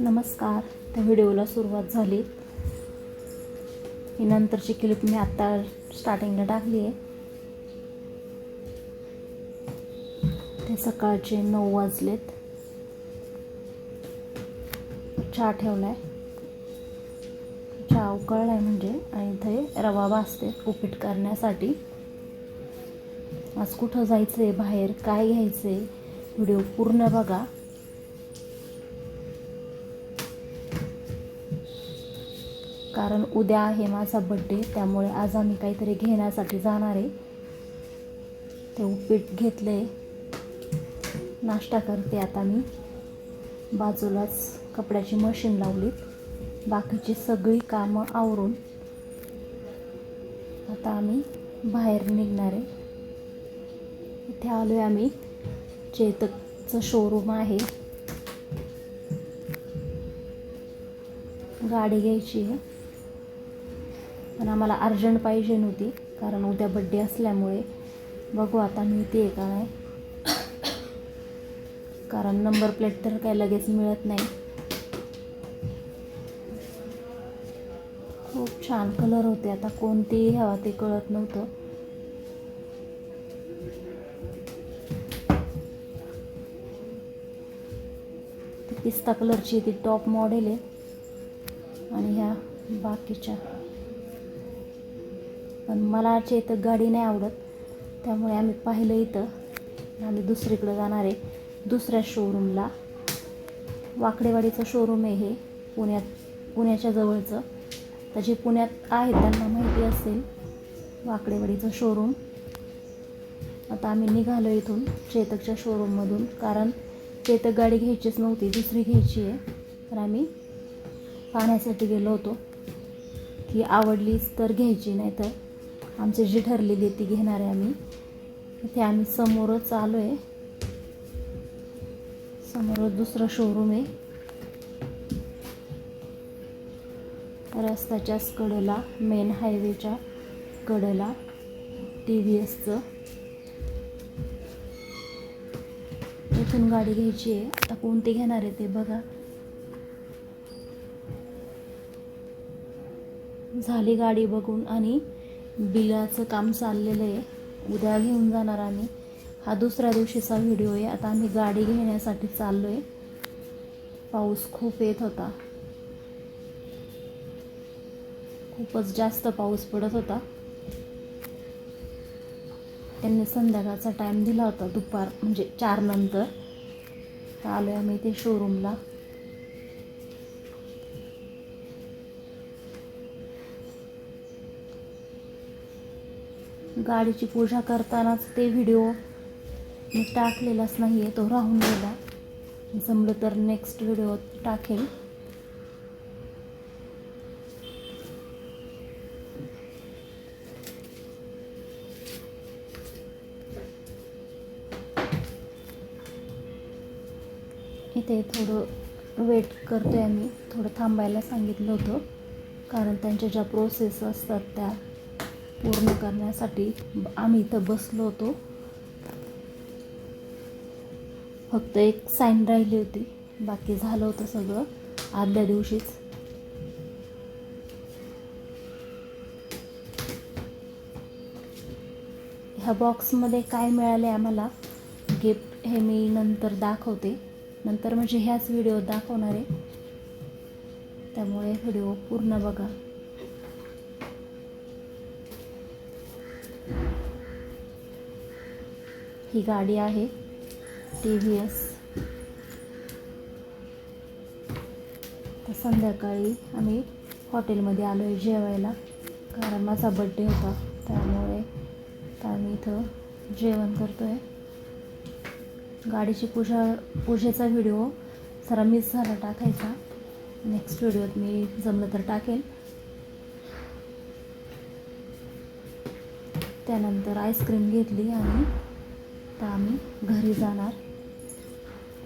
नमस्कार. त्या व्हिडिओला सुरुवात झाली. ही नंतरची क्लिप मी आत्ता स्टार्टिंगला टाकली आहे. ते सकाळचे नऊ वाजलेत. चहा ठेवला आहे चहा उकळलाय म्हणजे आणि इथे रवा भाजते उपीट करण्यासाठी. आज कुठं जायचं आहे बाहेर काय घ्यायचं आहे व्हिडिओ पूर्ण बघा. कारण उद्या आहे माझा बड्डे त्यामुळे आज आम्ही काहीतरी घेण्यासाठी जाणार आहे. ते उपीट घेतले. नाश्ता करते आता मी. बाजूलाच कपड्याची मशीन लावलीत बाकीची सगळी कामं आवरून आता आम्ही बाहेर निघणार आहे. इथे आलो आहे आम्ही. चेतकचं शोरूम आहे. गाडी घ्यायची आहे. पण आम्हाला अर्जंट पाहिजे नव्हती. कारण उद्या बड्डे असल्यामुळे. बघू आता मिळते का नाही. कारण नंबर प्लेट तर काही लगेच मिळत नाही. खूप छान कलर होते आता. कोणतेही हवा ते कळत नव्हतं. पिस्ता कलरची ती टॉप मॉडेल आहे. आणि ह्या बाकीच्या पण मला चेतक गाडी नाही आवडत. त्यामुळे आम्ही पाहिलं इथं. आम्ही दुसरीकडं जाणार आहे. दुसऱ्या शोरूमला वाकडेवाडीचं शोरूम आहे हे. पुण्यात पुण्याच्या जवळचं. तर जे पुण्यात आहे त्यांना माहिती असेल. वाकडेवाडीचं शोरूम आता आम्ही निघालो इथून चेतकच्या शोरूममधून कारण चेतक गाडी घ्यायचीच नव्हती. दुसरी घ्यायची आहे. तर आम्ही पाहण्यासाठी गेलो होतो. की आवडलीच तर घ्यायची नाही तर आमची जी ठरलेली ती घेणार आहे आम्ही. इथे आम्ही समोरच आलो आहे. समोरच दुसरं शोरूम आहे. रस्त्याच्याच कडेला मेन हायवेच्या कडेला टी व्ही एसचं इथून गाडी घ्यायची आहे. आता कोणती घेणार आहे ते बघा. झाली गाडी बघून आणि बिलाचं काम चाललेलं आहे. उद्या घेऊन जाणार आम्ही. हा दुसऱ्या दिवशीचा व्हिडिओ आहे. आता आम्ही गाडी घेण्यासाठी चाललो आहे पाऊस खूप येत होता. खूपच जास्त पाऊस पडत होता. त्यांनी संध्याकाळचा टाईम दिला होता दुपार म्हणजे चारनंतर आलो आहे आम्ही ते शोरूमला गाडीची पूजा करतानाच ते व्हिडिओ मी टाकलेलाच नाही आहे तो राहून गेला. जमलं तर नेक्स्ट व्हिडिओ टाकेल. इथे थोडं वेट करतो आहे आम्ही. थोडं थांबायला सांगितलं होतं. कारण त्यांच्या ज्या प्रोसेस असतात त्या पूर्ण करण्यासाठी आम्ही इथं बसलो होतो. फक्त एक साईन राहिली होती. बाकी झालं होतं सगळं आदल्या दिवशीच. ह्या बॉक्समध्ये काय मिळाले आम्हाला? गिफ्ट हे मी नंतर दाखवते. नंतर म्हणजे ह्याच व्हिडिओ दाखवणार आहे. त्यामुळे व्हिडिओ पूर्ण बघा. ही गाडी आहे. T V S. तर संध्याकाळी आम्ही हॉटेलमध्ये आलो आहे जेवायला. कारण माझा बड्डे होता. त्यामुळे तर आम्ही इथं जेवण करतो आहे गाडीची पूजा पूजेचा व्हिडिओ जरा मिस झाला टाकायचा. नेक्स्ट व्हिडिओत मी जमलं तर टाकेल. त्यानंतर आईस्क्रीम घेतली आणि आता आम्ही घरी जाणार.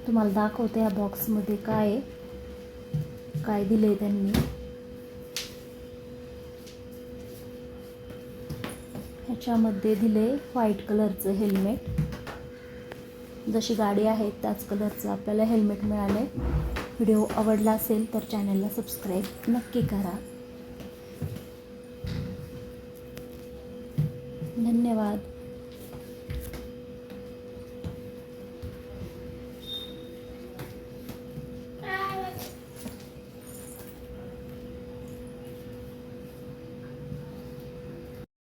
तुम्हाला दाखवते या बॉक्समध्ये काय आहे. काय दिलं आहे त्यांनी. ह्याच्यामध्ये दिले व्हाईट कलरचं हेल्मेट जशी गाडी आहे त्याच कलरचं आपल्याला हेल्मेट मिळाले व्हिडिओ आवडला असेल तर चॅनलला सबस्क्राईब नक्की करा. धन्यवाद.